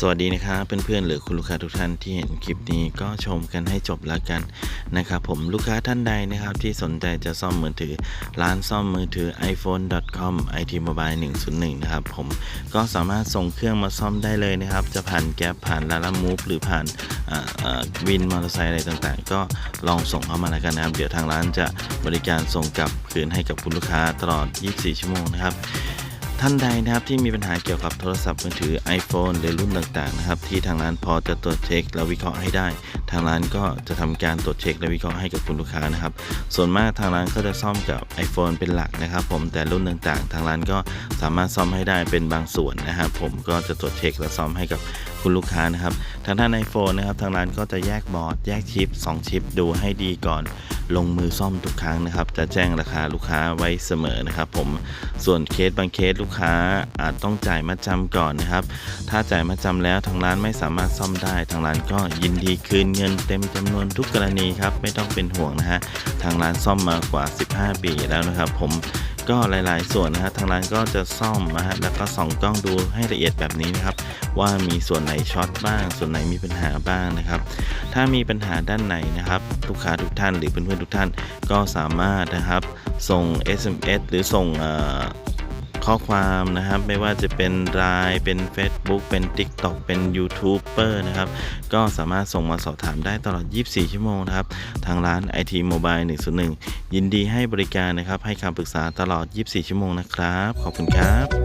สวัสดีนะครับเพื่อนๆหรือคุณลูกค้าทุกท่านที่เห็นคลิปนี้ก็ชมกันให้จบแล้วกันนะครับผมลูกค้าท่านใดนะครับที่สนใจจะซ่อมมือถือ ร้านซ่อมมือถือ iphone.com it mobile 101 นะครับผมก็สามารถส่งเครื่องมาซ่อมได้เลยนะครับ จะผ่านแก๊ปผ่านลาลามูฟหรือผ่านวินมอเตอร์ไซค์อะไรต่างๆ ก็ลองส่งเข้ามาแล้วกันนะครับ เดี๋ยวทางร้านจะบริการส่งกลับคืนให้กับคุณลูกค้าตลอด 24 ชั่วโมงนะครับ ท่านใดนะครับที่มีปัญหาเกี่ยวกับโทรศัพท์มือถือ iPhone หรือรุ่นต่างๆนะครับที่ทางร้านพอจะตรวจเช็คและวิเคราะห์ให้ได้ ทางร้านก็จะทำการตรวจเช็คและวิเคราะห์ให้กับคุณลูกค้านะครับส่วนมากทางร้านก็จะซ่อมกับ iPhone เป็นหลักนะครับ ผมแต่รุ่นต่างๆ ทางร้านก็สามารถซ่อมให้ได้เป็นบางส่วนนะครับผมก็จะตรวจเช็คและซ่อมให้กับคุณลูกค้านะครับทางด้าน iPhone นะครับทางร้านก็จะแยกบอร์ดแยกชิป 2 ชิป ดูให้ดีก่อน ลงมือซ่อมทุกครั้งนะครับ จะแจ้งราคาลูกค้าไว้เสมอนะครับผมส่วนเคสบางเคสลูกค้าอาจต้องจ่ายมัดจำก่อนนะครับ ถ้าจ่ายมัดจำแล้วทางร้านไม่สามารถซ่อมได้ ทางร้านก็ยินดีคืนเงินเต็มจำนวนทุกกรณีครับไม่ต้องเป็นห่วงนะฮะทางร้านซ่อมมากว่า 15 ปีแล้วนะครับ ผม ก็หลาย ๆ ส่วนนะฮะทางร้านก็จะซ่อมนะฮะแล้วก็ส่องกล้องดูให้ละเอียดแบบนี้นะครับ ว่ามีส่วนไหนช็อตบ้าง ส่วนไหนมีปัญหาบ้างนะครับ ถ้ามีปัญหาด้านไหนนะครับลูกค้าทุกท่านหรือเพื่อนๆทุกท่านก็สามารถนะครับส่ง SMS หรือส่งเอ่อ ข้อความนะครับ ไม่ว่าจะเป็น l ล n e เป็น Facebook เป็น TikTok เป็น YouTuber นะครับ ก็สามารถส่งมาสอบถามได้ตลอด 24 ชั่วโมงนะครับ ทางร้าน IT Mobile 101 ยินดีให้บริการนะครับ ให้คำปรึกษาตลอด 24 ชั่วโมงนะครับ ขอบคุณครับ